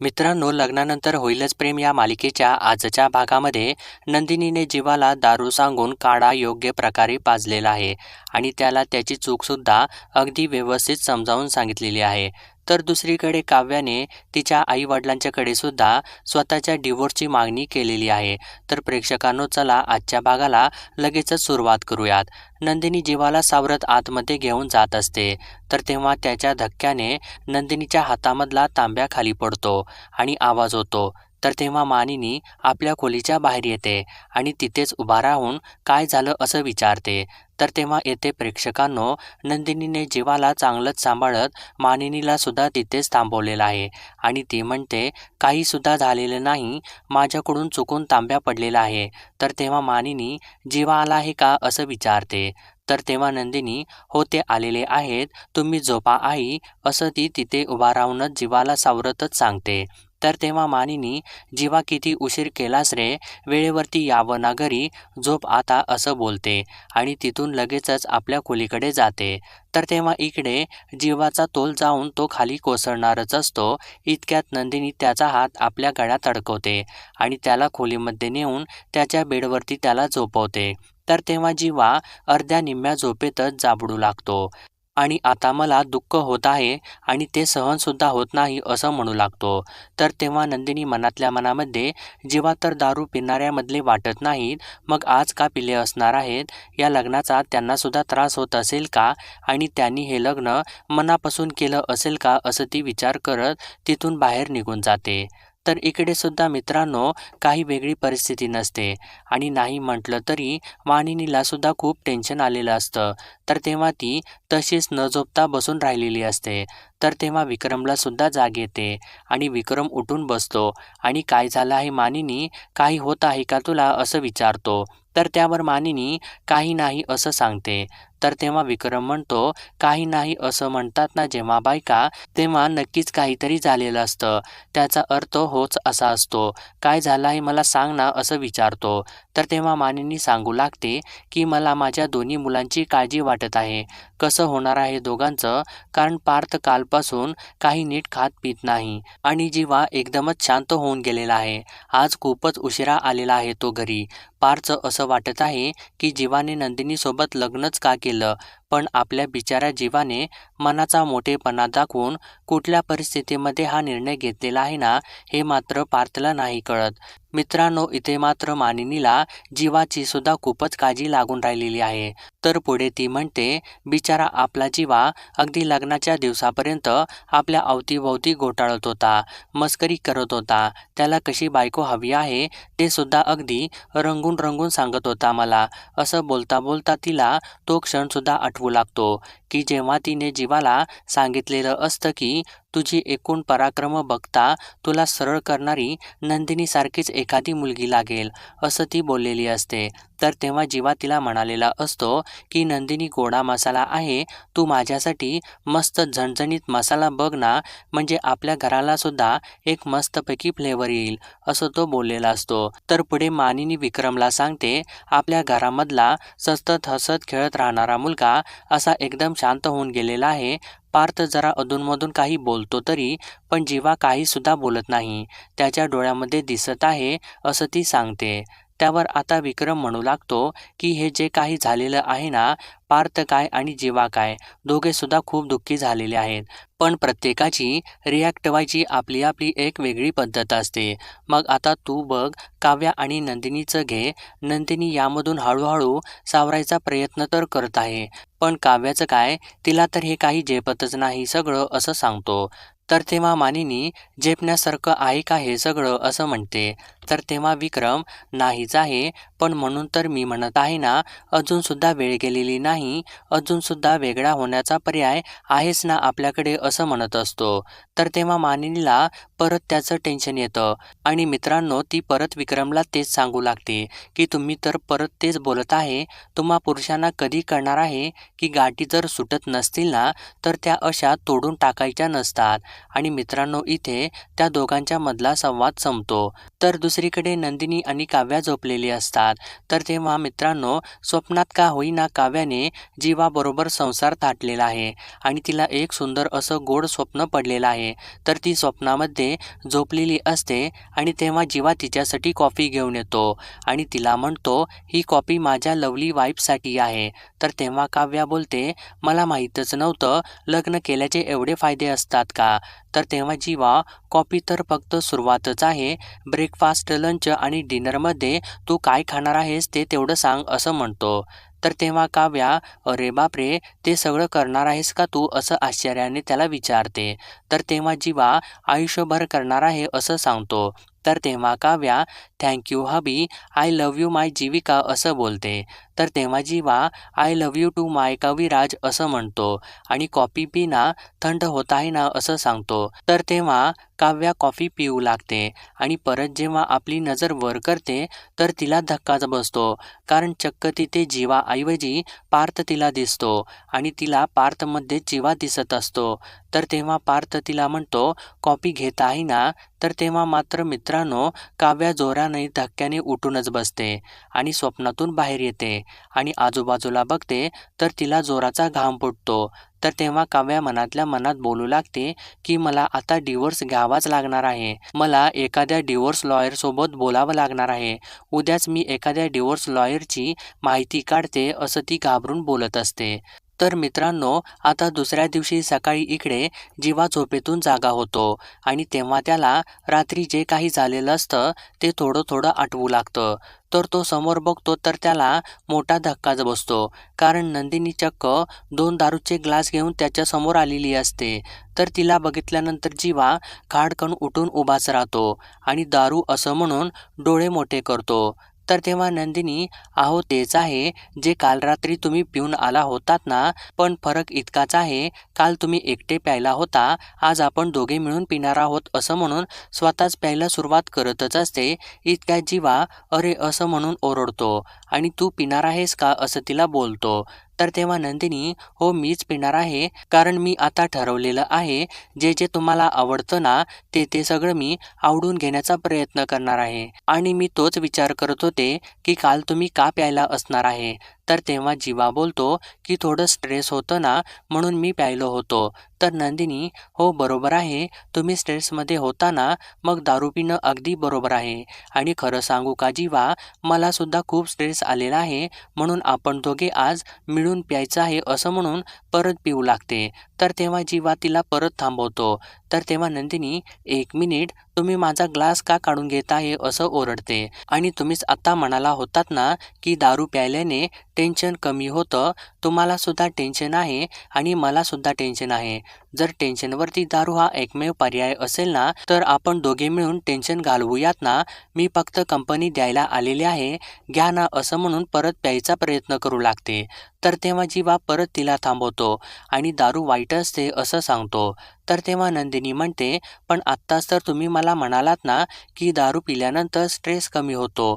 मित्रांनो लग्नानंतर होईलच प्रेम या मालिकेच्या आजच्या भागामध्ये नंदिनीने जीवाला दारू सांगून काढा योग्य प्रकारे पाजलेला आहे आणि त्याला त्याची चूकसुद्धा अगदी व्यवस्थित समजावून सांगितलेली आहे. तर दुसरीकडे काव्याने तिच्या आईवडिलांच्याकडे सुद्धा स्वतःच्या डिवोर्सची मागणी केलेली आहे. तर प्रेक्षकांनो चला आजच्या भागाला लगेचच सुरुवात करूयात. नंदिनी जीवाला सावरत आतमध्ये घेऊन जात असते. तर तेव्हा त्याच्या धक्क्याने नंदिनीच्या हातामधला तांब्या खाली पडतो आणि आवाज होतो. तर तेव्हा मानिनी आपल्या खोलीच्या बाहेर येते आणि तिथेच उभा राहून काय झालं असं विचारते. तर तेव्हा येथे प्रेक्षकांनो नंदिनीने जीवाला चांगलंच सांभाळत मानिनीला सुद्धा तिथेच थांबवलेलं आहे. आणि ती म्हणते काही सुद्धा झालेलं नाही माझ्याकडून चुकून तांब्या पडलेला आहे. तर तेव्हा मानिनी जीवा आला आहे का? असं विचारते. तर तेव्हा नंदिनी हो ते आलेले आहेत. तुम्ही झोपा आई. असं ती तिथे उभा राहूनच जीवाला सावरतच सांगते. तर तेव्हा मानिनी जीवा किती उशीर केलास रे वेळेवरती यावं ना घरी झोप आता असं बोलते आणि तिथून लगेचच आपल्या खोलीकडे जाते. तर तेव्हा इकडे जीवाचा तोल जाऊन तो खाली कोसळणारच असतो. इतक्यात नंदिनी त्याचा हात आपल्या गळ्यात अडकवते आणि त्याला खोलीमध्ये नेऊन त्याच्या बेडवरती त्याला झोपवते. तर तेव्हा जीवा अर्ध्या निम्म्या झोपेतच जाबडू लागतो. आणि आता मला दुःख होत आहे आणि ते सहनसुद्धा होत नाही असं म्हणू लागतो. तर तेव्हा नंदिनी मनातल्या मनामध्ये जेव्हा तर दारू पिणाऱ्यामधले वाटत नाहीत मग आज का पिले असणार आहेत? या लग्नाचा त्यांनासुद्धा त्रास होत असेल का? आणि त्यांनी हे लग्न मनापासून केलं असेल का? असं ती विचार करत तिथून बाहेर निघून जाते. तर इकडे सुद्धा मित्रांनो काही वेगळी परिस्थिती नसते. आणि नाही म्हटलं तरी वाणिनीला सुद्धा खूप टेन्शन आलेलं असतं. तर तेव्हा ती तशीच न झोपता बसून राहिलेली असते. तर तेव्हा विक्रमला सुद्धा जाग येते आणि विक्रम उठून बसतो. आणि काय झालं आहे मानिनी? काही होत आहे का तुला? असं विचारतो. तर त्यावर मानिनी काही नाही असं सांगते. तर तेव्हा विक्रम म्हणतो काही नाही असं म्हणतात ना जेव्हा बायका तेव्हा नक्कीच काहीतरी झालेलं असतं. त्याचा अर्थ होच असा असतो. काय झालं आहे मला सांग ना असं विचारतो. तर तेव्हा मानिनी सांगू लागते की मला माझ्या दोन्ही मुलांची काळजी वाटत आहे. कसं होणार आहे दोघांचं? कारण पार्थ कालपासून काही नीट खात पित नाही आणि जीवा एकदमच शांत होऊन गेलेला आहे. आज खूपच उशिरा आलेला आहे तो घरी. पारचं असं वाटत आहे की जीवाने नंदिनीसोबत लग्नच का केलं? पण आपल्या बिचाऱ्या जीवाने मनाचा मोठेपणा दाखवून कुठल्या परिस्थितीमध्ये हा निर्णय घेतलेला आहे ना हे मात्र पार्थला नाही कळत. मित्रांनो इथे मात्र मानिनीला जीवाची सुद्धा खूपच काळजी लागून राहिलेली आहे. तर पुढे ती म्हणते बिचारा आपला जीवा अगदी लग्नाच्या दिवसापर्यंत आपल्या अवतीभोवती घोटाळत होता मस्करी करत होता. त्याला कशी बायको हवी आहे ते सुद्धा अगदी रंगून रंगून सांगत होता मला असं बोलता बोलता तिला तो क्षणसुद्धा आठवू लागतो. की जेव्हा तिने जीवाला सांगितलेलं असतं की तुझी एकूण पराक्रम बघता तुला सरळ करणारी नंदिनीसारखीच एखादी मुलगी लागेल असं ती बोललेली असते. तर तेव्हा जीवा तिला म्हणालेला असतो की नंदिनी गोडा मसाला आहे तू माझ्यासाठी मस्त झणझणीत मसाला बघ ना म्हणजे आपल्या घराला सुद्धा एक मस्तपैकी फ्लेवर येईल असं तो बोललेला असतो. तर पुढे मानिनी विक्रमला सांगते आपल्या घरामधला सतत हसत खेळत राहणारा मुलगा असा एकदम शांत होऊन गेलेला आहे. पार्थ जरा अधूनमधून काही बोलतो तरी पण जीवा काहीसुद्धा बोलत नाही. त्याच्या डोळ्यामध्ये दिसत आहे असं ती सांगते. त्यावर आता विक्रम म्हणू लागतो की हे जे काही झालेलं आहे ना पार्थ काय आणि जीवा काय दोघे सुद्धा खूप दुःखी झालेले आहेत. पण प्रत्येकाची रिॲक्ट व्हायची आपली आपली एक वेगळी पद्धत असते. मग आता तू बघ काव्या आणि नंदिनीचं घे. नंदिनी यामधून हळूहळू सावरायचा प्रयत्न तर करत आहे. पण काव्याचं काय तिला तर हे काही झेपतच नाही सगळं असं सांगतो. तर तेव्हा मानिनी झेपण्यासारखं आहे का हे सगळं असं म्हणते. तर तेव्हा विक्रम नाहीच आहे पण म्हणून तर मी म्हणत आहे ना अजूनसुद्धा वेळ गेलेली नाही अजूनसुद्धा वेगळा होण्याचा पर्याय आहेच ना आपल्याकडे असं म्हणत असतो. तर तेव्हा मानिनीला परत त्याचं टेन्शन येतं. आणि मित्रांनो ती परत विक्रमला तेच सांगू लागते की तुम्ही तर परत तेच बोलत आहे तुम्हा पुरुषांना कधी कळणार आहे की गाठी जर सुटत नसतील ना तर त्या अशा तोडून टाकायच्या नसतात. आणि मित्रांनो इथे त्या दोघांच्या मधला संवाद संपतो. तर दुसरीकडे नंदिनी आणि काव्या झोपलेली असतात. तर तेव्हा मित्रांनो स्वप्नात का होईना काव्याने जीवाबरोबर संसार थाटलेला आहे आणि तिला एक सुंदर असं गोड स्वप्न पडलेलं आहे. तर ती स्वप्नामध्ये झोपलेली असते आणि तेव्हा जीवा तिच्यासाठी कॉफी घेऊन येतो आणि तिला म्हणतो ही कॉफी माझ्या लवली वाईफसाठी आहे. तर तेव्हा काव्या बोलते मला माहीतच नव्हतं लग्न केल्याचे एवढे फायदे असतात का? तर तेव्हा जीवा कॉफी तर फक्त सुरुवातच आहे. ब्रेकफास्ट लंच आणि डिनरमध्ये तू काय खाणार आहेस ते तेवढं सांग असं म्हणतो. तर तेव्हा काव्या अरे बापरे ते सगळं करणार आहेस का तू? असं आश्चर्याने त्याला विचारते. तर तेव्हा जीवा आयुष्यभर करणार आहे असं सांगतो. तर तेव्हा Kavya thank you hubby I love you my Jeevika असं बोलते. तर तेव्हा Jeeva I love you too my Kaviraj असं म्हणतो. आणि कॉफी पिना थंड होत आहे ना असं सांगतो. तर तेव्हा काव्या कॉफी पिऊ लागते. आणि परत जेव्हा आपली नजर वर करते तर तिला धक्काच बसतो. कारण चक्क तिथे जीवाऐवजी पार्थ तिला दिसतो. आणि तिला पार्थमध्ये जीवा दिसत असतो. तर तेव्हा पार्थ तिला म्हणतो कॉपी घेत आहे ना? तर तेव्हा मात्र मित्रांनो काव्या जोराने धक्क्याने उठूनच बसते. आणि स्वप्नातून बाहेर येते. आणि आजूबाजूला बघते तर तिला जोराचा घाम फुटतो. तर तेव्हा काव्या मनातल्या मनात बोलू लागते की मला आता डिवोर्स घ्यावाच लागणार आहे. मला एखाद्या डिवोर्स लॉयरसोबत बोलावं लागणार आहे. उद्याच मी एखाद्या डिवोर्स लॉयरची माहिती काढते असं ती घाबरून बोलत असते. तर मित्रांनो आता दुसऱ्या दिवशी सकाळी इकडे जीवा झोपेतून जागा होतो आणि तेव्हा त्याला रात्री जे काही झालेलं असतं ते थोडं थोडं आठवू लागतं. तर तो समोर बघतो तर त्याला मोठा धक्काच बसतो. कारण नंदिनी चक्क दोन दारूचे ग्लास घेऊन त्याच्यासमोर आलेली असते. तर तिला बघितल्यानंतर जीवा खाडकण उठून उभाच राहतो आणि दारू असं म्हणून डोळे मोठे करतो. तर तेव्हा नंदिनी अहो तेच आहे. जे काल रात्री तुम्ही पिऊन आला होतात ना पण फरक इतकाच आहे. काल तुम्ही एकटे प्यायला होता. आज आपण दोघे मिळून पिणार आहोत असं म्हणून स्वतःच प्यायला सुरुवात करतच असते. इतक्या जीवा अरे असं म्हणून ओरडतो. आणि तू पिणार आहेस का? असं तिला बोलतो. तर तेव्हा नंदिनी हो मीच पिणार आहे कारण मी आता ठरवलेलं आहे जे जे तुम्हाला आवडतं ना ते ते सगळं मी आवडून घेण्याचा प्रयत्न करणार आहे. आणि मी तोच विचार करत होते की काल तुम्ही का प्यायला असणार आहे? तर तेव्हा जीवा बोलतो की थोडं स्ट्रेस होतं ना म्हणून मी प्यायलो होतो. तर नंदिनी हो बरोबर आहे. तुम्ही स्ट्रेसमध्ये होता ना मग दारू पिणं अगदी बरोबर आहे. आणि खरं सांगू का जीवा मलासुद्धा खूप स्ट्रेस आलेला आहे म्हणून आपण दोघे आज मिळून प्यायचं आहे असं म्हणून परत पिऊ लागते. तर तेव्हा जीवा तिला परत थांबवतो. तर तेव्हा नंदिनी एक मिनिट तुम्ही माझा ग्लास का काढून घेत आहे असं ओरडते. आणि तुम्हीच आत्ता म्हणाला होतात ना की दारू प्यायल्याने टेन्शन कमी होतं. तुम्हाला सुद्धा टेन्शन आहे आणि मला सुद्धा टेन्शन आहे. जर टेन्शनवरती दारू हा एकमेव पर्याय असेल ना तर आपण दोघे मिळून टेन्शन घालवूयात ना. मी फक्त कंपनी द्यायला आलेली आहे. घ्या ना असं म्हणून परत प्यायचा प्रयत्न करू लागते. तर तेव्हा जीवा परत तिला थांबवतो आणि दारू वाईट असते असं सांगतो. तर तेव्हा नंदिनी म्हणते पण आत्ताच तर तुम्ही मला म्हणालात ना की दारू पिल्यानंतर स्ट्रेस कमी होतो.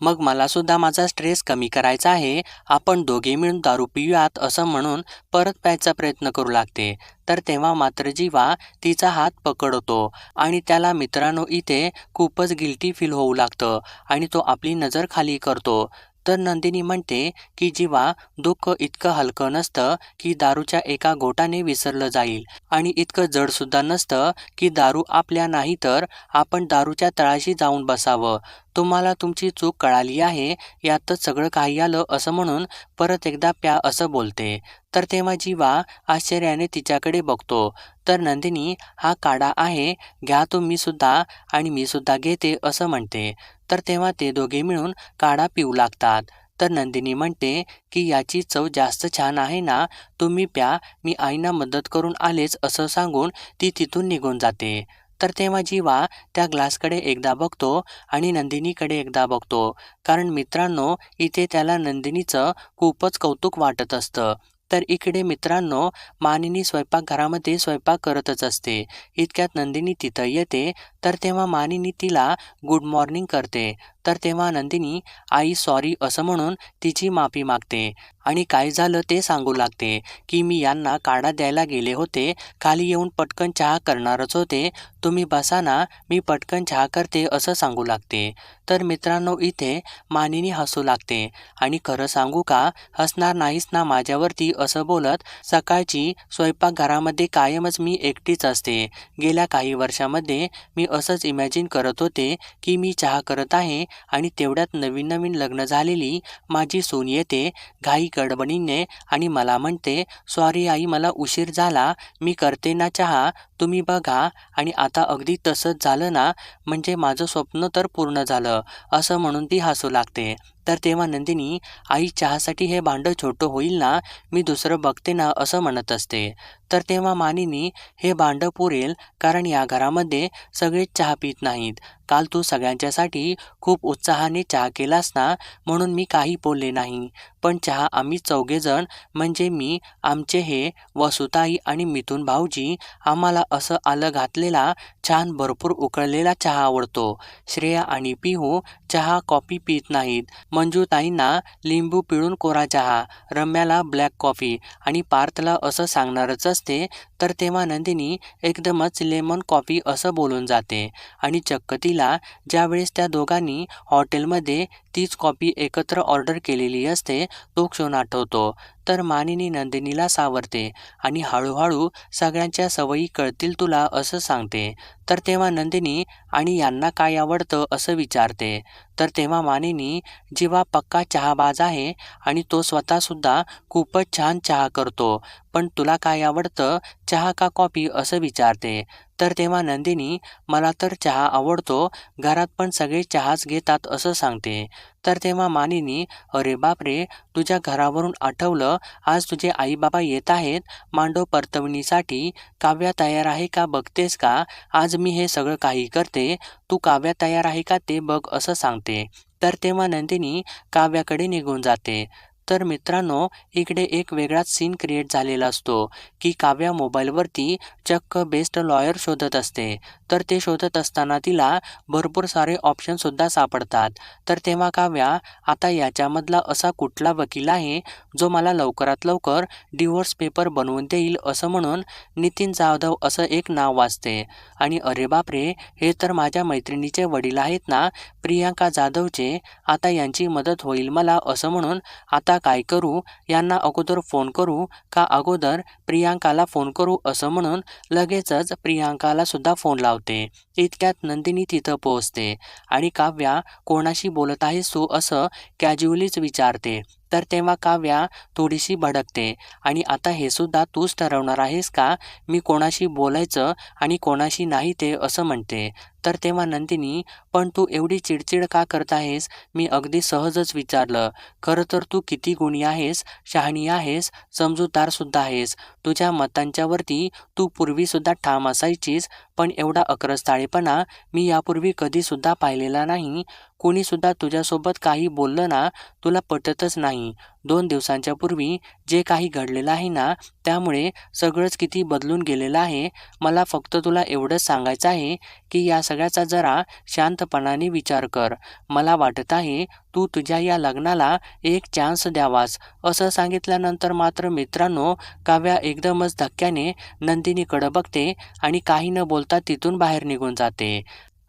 मग मला सुद्धा माझा स्ट्रेस कमी करायचा आहे. आपण दोघे मिळून दारू पिऊयात असं म्हणून परत प्यायचा प्रयत्न करू लागते तर तेव्हा मात्र जीवा तिचा हात पकडतो आणि त्याला मित्रांनो इथे खूपच गिल्टी फील होऊ लागतं आणि तो आपली नजर खाली करतो. तर नंदिनी म्हणते की जीवा दुःख इतकं हलकं नसतं की दारूच्या एका गोटाने विसरलं जाईल. आणि इतकं जडसुद्धा नसतं की दारू आपल्या नाही तर आपण दारूच्या तळाशी जाऊन बसावं. तुम्हाला तुमची चूक कळाली आहे यातच सगळं काही आलं असं म्हणून परत एकदा प्या असं बोलते. तर तेव्हा जीवा आश्चर्याने तिच्याकडे बघतो. तर नंदिनी हा काडा आहे घ्या तो मी सुद्धा आणि मी सुद्धा घेते असं म्हणते. तर तेव्हा ते दोघे मिळून काढा पिऊ लागतात. तर नंदिनी म्हणते की याची चव जास्त छान आहे ना तुम्ही प्या मी आईना मदत करून आलेच असं सांगून ती तिथून निघून जाते. तर तेव्हा जीवा त्या ग्लासकडे एकदा बघतो आणि नंदिनीकडे एकदा बघतो. कारण मित्रांनो इथे त्याला नंदिनीचं खूपच कौतुक वाटत असतं. तर इकडे मित्रांनो मानिनी स्वयंपाकघरामध्ये स्वयंपाक करतच असते. इतक्यात नंदिनी तिथं येते तर तेव्हा मानिनी तिला गुड मॉर्निंग करते. तर तेव्हा नंदिनी आई सॉरी असं म्हणून तिची माफी मागते. आणि काय झालं ते सांगू लागते की मी यांना काढा द्यायला गेले होते. खाली येऊन पटकन चहा करणारच होते. तुम्ही बसा ना मी पटकन चहा करते असं सांगू लागते. तर मित्रांनो इथे मानिनी हसू लागते आणि खरं सांगू का हसणार नाहीस ना माझ्यावरती असं बोलत सकाळची स्वयंपाकघरामध्ये कायमच मी एकटीच असते. गेल्या काही वर्षामध्ये मी असंच इमॅजिन करत होते की मी चहा करत आहे आणि तेवढ्यात नवीन नवीन लग्न झालेली माझी सून येते. घाई गडबडीने आणि मला म्हणते सॉरी आई मला उशीर झाला. मी करते ना चहा. तुम्ही बघा. आणि आता अगदी तसंच झालं ना म्हणजे माझं स्वप्न तर पूर्ण झालं. असं म्हणून ती हसू लागते. तर तेव्हा नंदिनी आई चहासाठी हे भांडं छोटं होईल ना? मी दुसरं बघते ना असं म्हणत असते. तर तेव्हा मानिनी हे भांडं पुरेल कारण या घरामध्ये सगळेच चहा पित नाहीत. काल तू सगळ्यांच्यासाठी खूप उत्साहाने चहा केलास ना म्हणून मी काही बोलले नाही. पण चहा आम्ही चौघेजण म्हणजे मी आमचे हे वसुताई आणि मिथून भाऊजी आम्हाला असं आलं घातलेला छान भरपूर उकळलेला चहा आवडतो. श्रेया आणि पिहू चहा कॉफी पित नाहीत. मंजूताईंना लिंबू पिळून कोरा चहा रम्याला ब्लॅक कॉफी आणि पार्थला असं सांगणारच असते तर तेव्हा नंदिनी एकदमच लेमन कॉफी असं बोलून जाते. आणि चक्क तिला ज्यावेळेस त्या दोघांनी हॉटेलमध्ये तीच कॉफी एकत्र ऑर्डर केलेली असते तो क्षण आठवतो. तर मानिनी नंदिनीला सावरते आणि हळूहळू सगळ्यांच्या सवयी कळतील तुला असं सांगते. तर तेव्हा नंदिनी आणि यांना काय आवडतं असं विचारते. तर तेव्हा मानिनी जेव्हा पक्का चहाबाज आहे आणि तो स्वतःसुद्धा खूपच छान चहा करतो पण तुला काय आवडतं? चहा का कॉफी असं विचारते. तर तेव्हा नंदिनी मला तर चहा आवडतो घरात पण सगळे चहाच घेतात असं सांगते. तर तेव्हा मानिनी अरे बापरे तुझ्या घरावरून आठवलं आज तुझे आई बाबा येत आहेत मांडव परतवणीसाठी काव्या तयार आहे का बघतेस का? आज मी हे सगळं काही करते तू काव्या तयार आहे का ते बघ असं सांगते. तर तेव्हा नंदिनी काव्याकडे निघून जाते. तर मित्रांनो इकडे एक वेगळाच सीन क्रिएट झालेला असतो की काव्या मोबाईलवरती चक्क बेस्ट लॉयर शोधत असते. तर ते शोधत असताना तिला भरपूर सारे ऑप्शनसुद्धा सापडतात. तर तेव्हा काव्या आता याच्यामधला असा कुठला वकील आहे जो मला लवकरात लवकर डिवोर्स पेपर बनवून देईल असं म्हणून नितीन जाधव असं एक नाव वाचते. आणि अरे बापरे हे तर माझ्या मैत्रिणीचे वडील आहेत ना प्रियांका जाधवचे आता यांची मदत होईल मला असं म्हणून आता काय करू यांना अगोदर फोन करू का अगोदर प्रियांकाला फोन करू असं म्हणून लगेचच प्रियांकाला सुद्धा फोन लावते. इतक्यात नंदिनी तिथं पोहोचते आणि काव्या कोणाशी बोलत आहेस तू असं कॅज्युअलीच विचारते. तर तेव्हा काव्या थोडीशी भडकते. आणि आता हे सुद्धा तूच ठरवणार आहेस का? मी कोणाशी बोलायचं आणि कोणाशी नाही ते असं म्हणते. तर तेव्हा नंदिनी पण तू एवढी चिडचिड का करत आहेस? मी अगदी सहजच विचारलं. खरं तर तू किती गुणी आहेस शहाणी आहेस समजूतदारसुद्धा आहेस. तुझ्या मतांच्यावरती तू पूर्वीसुद्धा ठाम असायचीस पण एवढा अक्रस्ताळेपणा मी यापूर्वी कधीसुद्धा पाहिलेला नाही. कोणीसुद्धा तुझ्यासोबत काही बोललं ना तुला पटतच नाही. दोन दिवसांच्या पूर्वी जे काही घडलेलं आहे ना त्यामुळे सगळंच किती बदलून गेलेलं आहे. मला फक्त तुला एवढंच सांगायचं आहे की या सगळ्याचा जरा शांतपणाने विचार कर. मला वाटत आहे तू तुझ्या या लग्नाला एक चान्स द्यावास. असं सांगितल्यानंतर मात्र मित्रांनो काव्या एकदमच धक्क्याने नंदिनीकडं बघते आणि काही न बोलता तिथून बाहेर निघून जाते.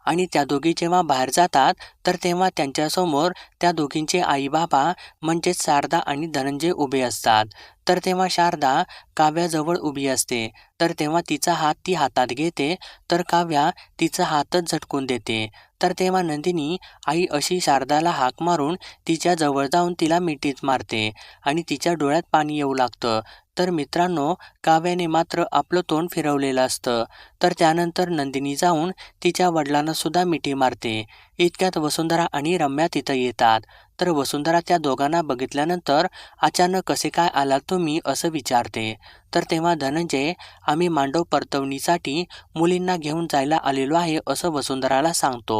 आणि त्या दोघी जेव्हा बाहेर जातात तर तेव्हा त्यांच्यासमोर त्या दोघींचे आई बाबा म्हणजेच शारदा आणि धनंजय उभे असतात. तर तेव्हा शारदा काव्याजवळ उभी असते. तर तेव्हा तिचा हात ती हातात घेते. तर काव्या तिचा हातच झटकून देते. तर तेव्हा नंदिनी आई अशी शारदाला हाक मारून तिच्या जवळ जाऊन तिला मिठीच मारते आणि तिच्या डोळ्यात पाणी येऊ लागतं. तर मित्रांनो काव्याने मात्र आपलं तोंड फिरवलेलं असतं. तर त्यानंतर नंदिनी जाऊन तिच्या वडिलांना सुद्धा मिठी मारते. इतक्यात वसुंधरा आणि रम्या तिथं येतात. तर वसुंधरा त्या दोघांना बघितल्यानंतर अचानक कसे काय आलात तुम्ही? असं विचारते. तर तेव्हा धनंजय आम्ही मांडव परतवणीसाठी मुलींना घेऊन जायला आलेलो आहे असं वसुंधराला सांगतो.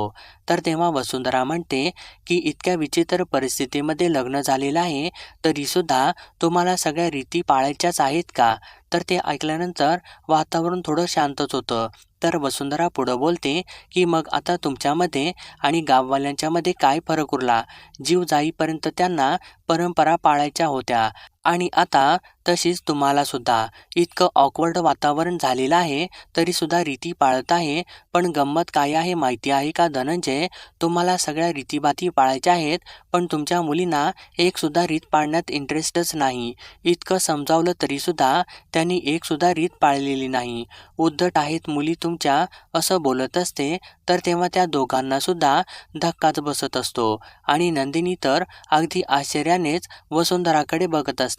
तर तेव्हा वसुंधरा म्हणते की इतक्या विचित्र परिस्थितीमध्ये लग्न झालेलं आहे तरीसुद्धा तुम्हाला सगळ्या रीती पाळायच्याच आहेत का? तर ते ऐकल्यानंतर वातावरण थोडं शांतच होतं. तर वसुंधरा पुढं बोलते की मग आता तुमच्यामध्ये आणि गाववाल्यांच्यामध्ये काय फरक उरला? जीव जाईपर्यंत त्यांना परंपरा पाळायच्या होत्या. आणि आता तशीच तुम्हाला सुद्धा इतकं ऑकवर्ड वातावरण झालेलं आहे तरीसुद्धा रीती पाळत आहे. पण गंमत काय आहे माहिती आहे का धनंजय? तुम्हाला सगळ्या रीतीबाती पाळायच्या आहेत पण तुमच्या मुलींना एकसुद्धा रीत पाळण्यात इंटरेस्टच नाही. इतकं समजावलं तरीसुद्धा त्यांनी एकसुद्धा रीत पाळलेली नाही. उद्धट आहेत मुली तुमच्या असं बोलत असते तर तेव्हा त्या दोघांनासुद्धा धक्काच बसत असतो. आणि नंदिनी तर अगदी आश्चर्यानेच वसुंधराकडे बघत असते.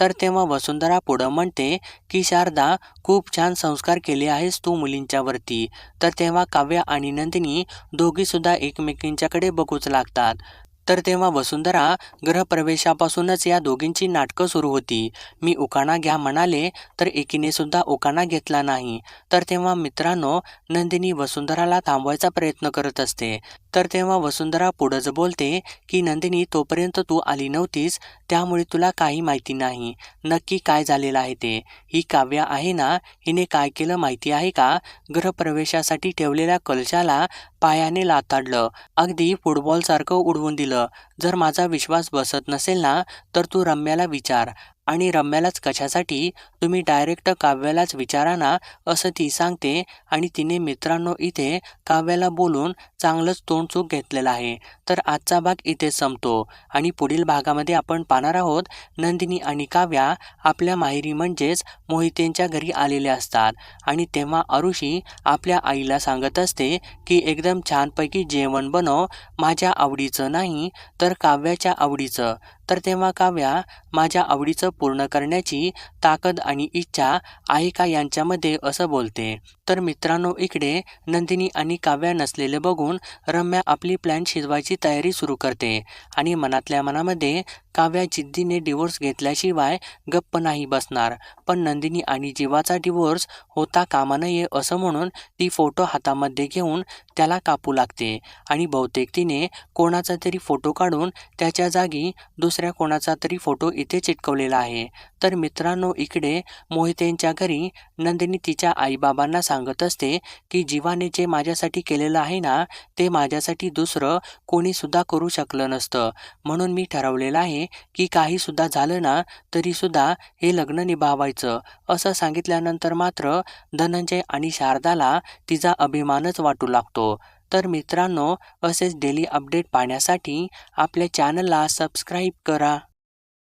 तर तेव्हा वसुंधरा पुढं म्हणते की शारदा खूप छान संस्कार केले आहेस तू मुलींच्यावरती. तर तेव्हा काव्या आणि नंदिनी दोघीसुद्धा एकमेकींच्याकडे बघूच लागतात. तर तेव्हा वसुंधरा ग्रहप्रवेशापासूनच या दोघींची नाटकं सुरू होती. मी उकाणा घ्या म्हणाले तर एकीने सुद्धा उकाणा घेतला नाही. तर तेव्हा मित्रांनो नंदिनी वसुंधराला थांबवायचा प्रयत्न करत असते. तर तेव्हा वसुंधरा पुढंच बोलते की नंदिनी तोपर्यंत तू आली नव्हतीस त्यामुळे तुला काही माहिती नाही. नक्की काय झालेलं आहे ते? ही काव्या आहे ना? हिने काय केलं माहिती आहे का? गृहप्रवेशासाठी ठेवलेल्या कलशाला पायाने लाताडलं. अगदी फुटबॉलसारखं उडवून दिलं. जर माझा विश्वास बसत नसेल ना तर तू रम्याला विचार. आणि रम्यालाच कशासाठी? तुम्ही डायरेक्ट काव्यालाच विचारा ना असं ती सांगते आणि तिने मित्रांनो इथे काव्याला बोलून चांगलंच तोंडचूक घेतलेलं आहे. तर आजचा भाग इथे संपतो. आणि पुढील भागामध्ये आपण पाहणार आहोत नंदिनी आणि काव्या आपल्या माहेरी म्हणजेच मोहितेंच्या घरी आलेले असतात. आणि तेव्हा अरुषी आपल्या आईला सांगत असते की एकदम छानपैकी जेवण बनव माझ्या आवडीचं नाही तर काव्याच्या आवडीचं. तर तेव्हा काव्या माझ्या आवडीचं पूर्ण करण्याची ताकद आणि इच्छा आहे का यांच्यामध्ये असं बोलते. तर मित्रांनो इकडे नंदिनी आणि काव्या नसलेले बघून रम्या आपली प्लॅन शिजवायची तयारी सुरू करते आणि मनातल्या मनामध्ये काव्या जिद्दीने डिवोर्स घेतल्याशिवाय गप्प नाही बसणार. पण नंदिनी आणि जीवाचा डिवोर्स होता कामा नये असं म्हणून ती फोटो हातामध्ये घेऊन त्याला कापू लागते आणि बहुतेक तिने कोणाचा तरी फोटो काढून त्याच्या जागी दुसऱ्या दुसऱ्या कोणाचा तरी फोटो इथे चिटकवलेला आहे. तर मित्रांनो इकडे मोहितेंच्या घरी नंदिनी तिच्या आईबाबांना सांगत असते की जीवाने जे माझ्यासाठी केलेलं आहे ना ते माझ्यासाठी दुसरं कोणीसुद्धा करू शकलं नसतं. म्हणून मी ठरवलेलं आहे की काहीसुद्धा झालं ना तरीसुद्धा हे लग्न निभावायचं. असं सांगितल्यानंतर मात्र धनंजय आणि शारदाला तिचा अभिमानच वाटू लागतो. तर मित्रांनो असेच डेली अपडेट पाहण्यासाठी आपल्या चॅनलला सबस्क्राईब करा.